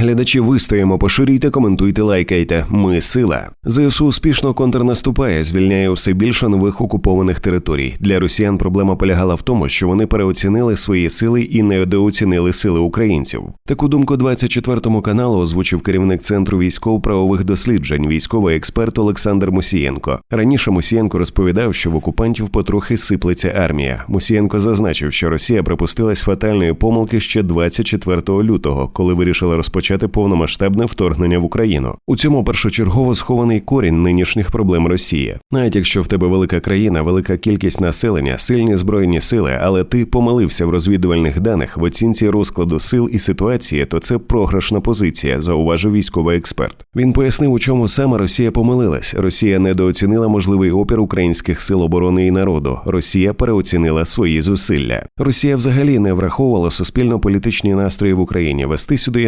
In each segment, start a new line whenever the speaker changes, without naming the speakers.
Глядачі вистоїмо, поширюйте, коментуйте, лайкайте. Ми сила. ЗСУ успішно контрнаступає, звільняє усе більше нових окупованих територій. Для росіян проблема полягала в тому, що вони переоцінили свої сили і недооцінили сили українців. Таку думку 24 каналу озвучив керівник центру військово-правових досліджень, військовий експерт Олександр Мусієнко. Раніше Мусієнко розповідав, що в окупантів потрохи сиплеться армія. Мусієнко зазначив, що Росія припустилась фатальної помилки ще 24 лютого, коли вирішила розпочати повномасштабне вторгнення в Україну. У цьому першочергово схований корінь нинішніх проблем Росії. Навіть якщо в тебе велика країна, велика кількість населення, сильні збройні сили, але ти помилився в розвідувальних даних в оцінці розкладу сил і ситуації, то це програшна позиція, зауважив військовий експерт. Він пояснив, у чому саме Росія помилилась. Росія недооцінила можливий опір українських сил оборони і народу. Росія переоцінила свої зусилля. Росія взагалі не враховувала суспільно-політичні настрої в Україні. Вести сюди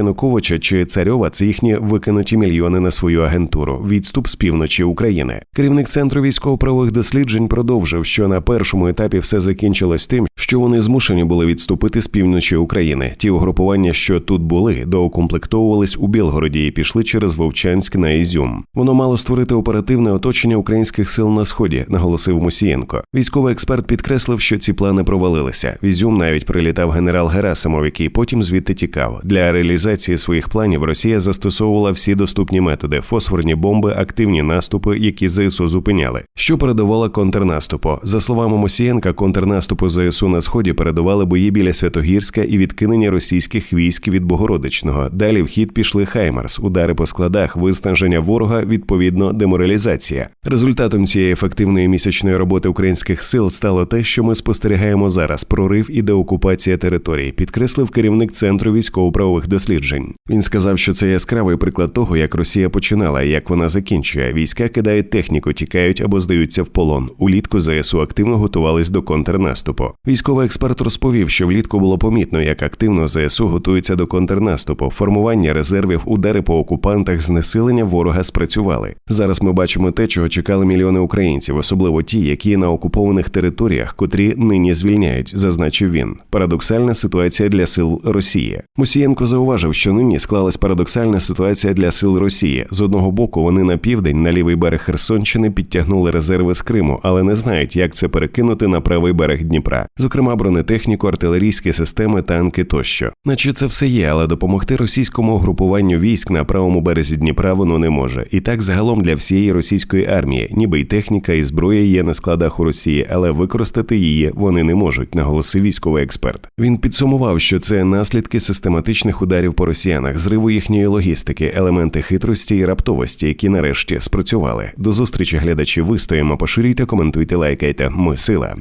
Януковича чи Царьова це їхні викинуті мільйони на свою агентуру. Відступ з півночі України. Керівник центру військово-правових досліджень продовжив, що на першому етапі все закінчилось тим, що вони змушені були відступити з півночі України. Ті угрупування, що тут були, доукомплектовувались у Білгороді і пішли через Вовчанськ на Ізюм. Воно мало створити оперативне оточення українських сил на сході, наголосив Мусієнко. Військовий експерт підкреслив, що ці плани провалилися. В Ізюм навіть прилітав генерал Герасимов, який потім звідти тікав. Для реалізації своїх планів Росія застосовувала всі доступні методи: фосфорні бомби, активні наступи, які ЗСУ зупиняли. Що передувало контрнаступу? За словами Мосієнка, контрнаступу ЗСУ на сході передували бої біля Святогірська і відкинення російських військ від Богородичного. Далі в хід пішли Хаймарс, удари по складах, виснаження ворога, відповідно, деморалізація. Результатом цієї ефективної місячної роботи українських сил стало те, що ми спостерігаємо зараз: прорив і деокупація територій, підкреслив керівник центру військово-правових досліджень. Він сказав, що це яскравий приклад того, як Росія починала, як вона закінчує. Війська кидають техніку, тікають або здаються в полон. Улітку ЗСУ активно готувались до контрнаступу. Військовий експерт розповів, що влітку було помітно, як активно ЗСУ готується до контрнаступу, формування резервів, удари по окупантах, знесилення ворога спрацювали. Зараз ми бачимо те, чого чекали мільйони українців, особливо ті, які на окупованих територіях, котрі нині звільняють, зазначив він. Парадоксальна ситуація для сил Росії. Мусієнко зауважив, що нині склалась парадоксальна ситуація для сил Росії. З одного боку, вони на південь, на лівий берег Херсонщини, підтягнули резерви з Криму, але не знають, як це перекинути на правий берег Дніпра, зокрема бронетехніку, артилерійські системи, танки тощо. Наче це все є, але допомогти російському угрупуванню військ на правому березі Дніпра воно не може. І так загалом для всієї російської армії, ніби й техніка, і зброя є на складах у Росії, але використати її вони не можуть, наголосив військовий експерт. Він підсумував, що це наслідки систематичних ударів по росіянах, зриву їхньої логістики, елементи хитрості і раптовості, які нарешті спрацювали. До зустрічі глядачі вистоїмо, поширюйте, коментуйте, лайкайте. Ми сила.